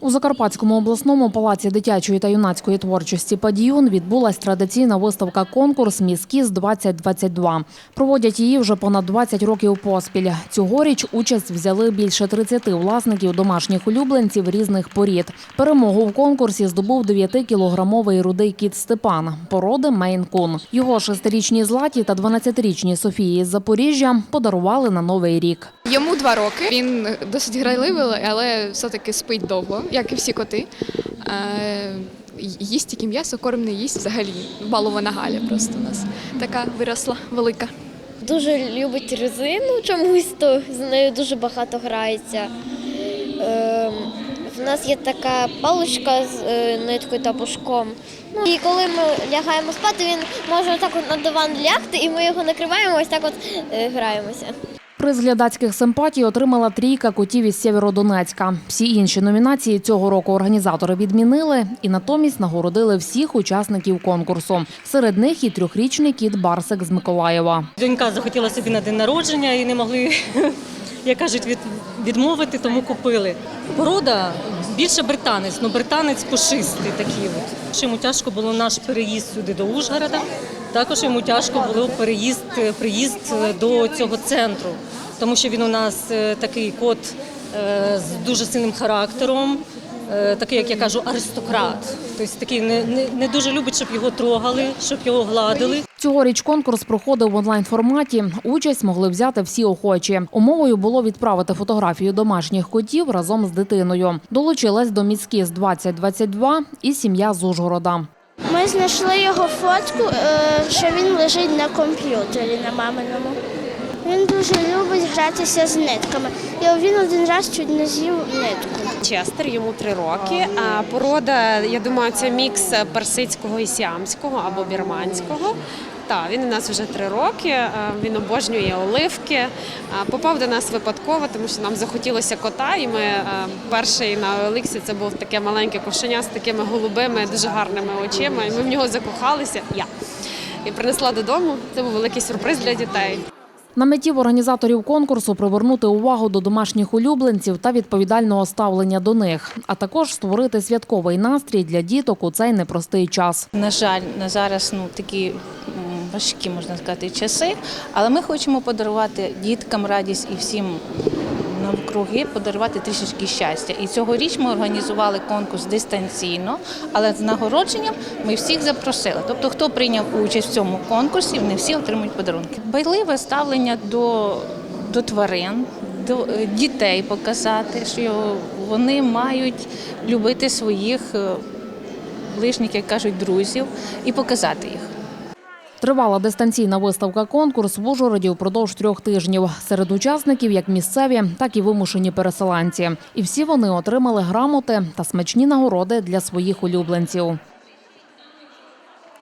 У Закарпатському обласному палаці дитячої та юнацької творчості «Падіюн» відбулась традиційна виставка конкурс «Міс Кіз 2022». Проводять її вже понад 20 років поспіль. Цьогоріч участь взяли більше 30 власників домашніх улюбленців різних порід. Перемогу в конкурсі здобув 9-кілограмовий рудий кіт Степан, породи Мейн-кун. Його шестирічні Златі та 12-річні Софії з Запоріжжя подарували на Новий рік. Йому два роки. Він досить грайливий, але все-таки спить довго, як і всі коти. Е, Їсть тільки м'ясо, корм не їсть взагалі. Балована Галя просто у нас така виросла, велика. Дуже любить резину чомусь, то з нею дуже багато грається. Ем, в нас є така паличка з е, ниткою та пушком. Ну, і коли ми лягаємо спати, він може так от на диван лягти, і ми його накриваємо, ось так от е, граємося. Приз глядацьких симпатій отримала трійка котів із Сєвєродонецька. Всі інші номінації цього року організатори відмінили і натомість нагородили всіх учасників конкурсу. Серед них і трьохрічний кіт Барсик з Миколаєва. Донька захотіла собі на день народження і не могли, як кажуть, від, відмовити, тому купили. Порода більше британець, ну британець пушистий такий. От. Йому тяжко було наш переїзд сюди до Ужгорода. Також йому тяжко було переїзд, приїзд до цього центру, тому що він у нас е, такий кот е, з дуже сильним характером. е, Такий, як я кажу, аристократ. Тобто такий не, не, не дуже любить, щоб його трогали, щоб його гладили. Цьогоріч конкурс проходив в онлайн-форматі. Участь могли взяти всі охочі. Умовою було відправити фотографію домашніх котів разом з дитиною. Долучилась до міськіз 2022 і сім'я з Ужгорода. Ми знайшли його фотку, е, що він лежить на комп'ютері на маминому. Він дуже любить гратися з нитками. І він один раз чуть не з'їв нитку. Честер, йому три роки. А порода, я думаю, це мікс персидського і сіамського або бірманського. Так, він у нас вже три роки. Він обожнює оливки. Попав до нас випадково, тому що нам захотілося кота. І ми перший на Олексі це був таке маленьке ковшеня з такими голубими, дуже гарними очима. І ми в нього закохалися. Я і принесла додому. Це був великий сюрприз для дітей. На меті в організаторів конкурсу привернути увагу до домашніх улюбленців та відповідального ставлення до них, а також створити святковий настрій для діток у цей непростий час. На жаль, на зараз ну такі важкі можна сказати часи, але ми хочемо подарувати діткам радість і всім навкруги подарувати трішечки щастя. І цьогоріч ми організували конкурс дистанційно, але з нагородженням ми всіх запросили. Тобто, хто прийняв участь в цьому конкурсі, вони всі отримують подарунки. Байливе ставлення до, до тварин. До е, дітей показати, що вони мають любити своїх е, ближніх, як кажуть, друзів, і показати їх. Тривала дистанційна виставка конкурс в Ужгороді впродовж трьох тижнів. Серед учасників як місцеві, так і вимушені переселенці. І всі вони отримали грамоти та смачні нагороди для своїх улюбленців.